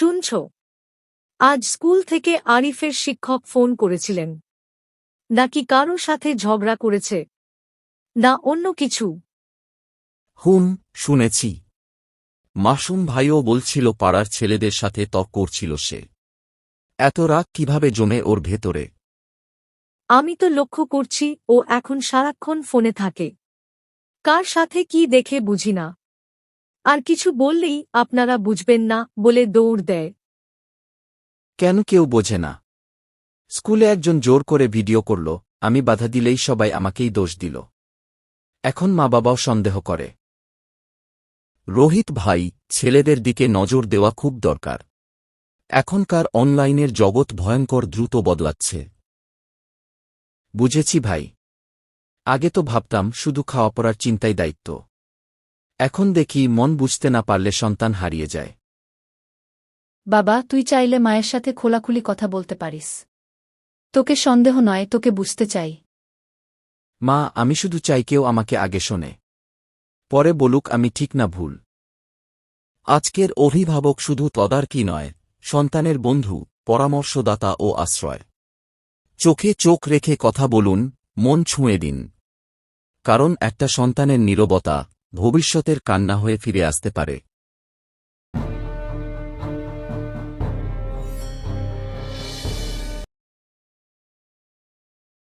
শুনছ? আজ স্কুল থেকে আরিফের শিক্ষক ফোন করেছিলেন। নাকি কারও সাথে ঝগড়া করেছে? না অন্য কিছু। হুম শুনেছি। মাসুম ভাইও বলছিল পাড়ার ছেলেদের সাথে তর্ক করছিল সে। এত রাগ কীভাবে জমে ওর ভেতরে? আমি তো লক্ষ্য করছি ও এখন সারাক্ষণ ফোনে থাকে। কার সাথে কি দেখে বুঝি না। আর কিছু বললেই আপনারা বুঝবেন না বলে দৌড় দেয়। কেন কেউ বোঝে না? স্কুলে একজন জোর করে ভিডিও করল, আমি বাধা দিলেই সবাই আমাকেই দোষ দিল। এখন মা বাবাও সন্দেহ করে। রোহিত ভাই, ছেলেদের দিকে নজর দেওয়া খুব দরকার। এখনকার অনলাইনের জগৎ ভয়ঙ্কর দ্রুত বদলাচ্ছে। বুঝেছি ভাই। আগে তো ভাবতাম শুধু খাওয়া পড়ার চিন্তাই দায়িত্ব। এখন দেখি মন বুঝতে না পারলে সন্তান হারিয়ে যায়। বাবা তুই চাইলে মায়ের সাথে খোলাখুলি কথা বলতে পারিস। তোকে সন্দেহ নয় তোকে বুঝতে চাই। মা আমি শুধু চাই কেউ আমাকে আগে শোনে। পরে বলুক আমি ঠিক না ভুল। আজকের অভিভাবক শুধু তদারকি নয় সন্তানের বন্ধু পরামর্শদাতা ও আশ্রয়। চোখে চোখ রেখে কথা বলুন মন ছুঁয়ে দিন। কারণ একটা সন্তানের নীরবতা ভবিষ্যতের কান্না হয়ে ফিরে আসতে পারে।